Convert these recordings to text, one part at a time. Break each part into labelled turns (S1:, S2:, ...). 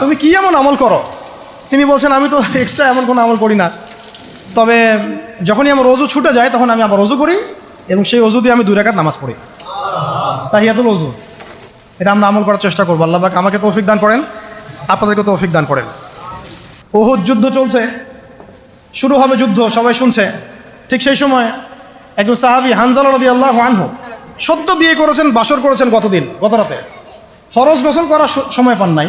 S1: তুমি কি এমন আমল করো? তিনি বলছেন, আমি তো এক্সট্রা এমন কোনো আমল করি না। তবে যখনই আমার অজু ছুটে যায়, তখন আমি আবার অজু করি এবং সেই অজু দিয়ে আমি দুই রেখাত নামাজ পড়ি। তাহিয়াতুল অজু। এটা আমরা আমল করার চেষ্টা করব। আল্লাহ পাক আমাকে তৌফিক দান করেন, আপনাদেরকে তৌফিক দান করেন। ওহুদ যুদ্ধ চলছে। শুরু হবে যুদ্ধ, সবাই শুনছে। ঠিক সেই সময় একজন সাহাবি হানজাল রদি আল্লাহ আনহু সত্য বিয়ে করেছেন, বাসর করেছেন গতদিন, গত রাতে। ফরজ গোসল করার সময় পান নাই।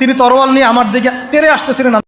S1: তিনি তরোয়াল নিয়ে আমার দিকে তেরে আসতেছিলেন।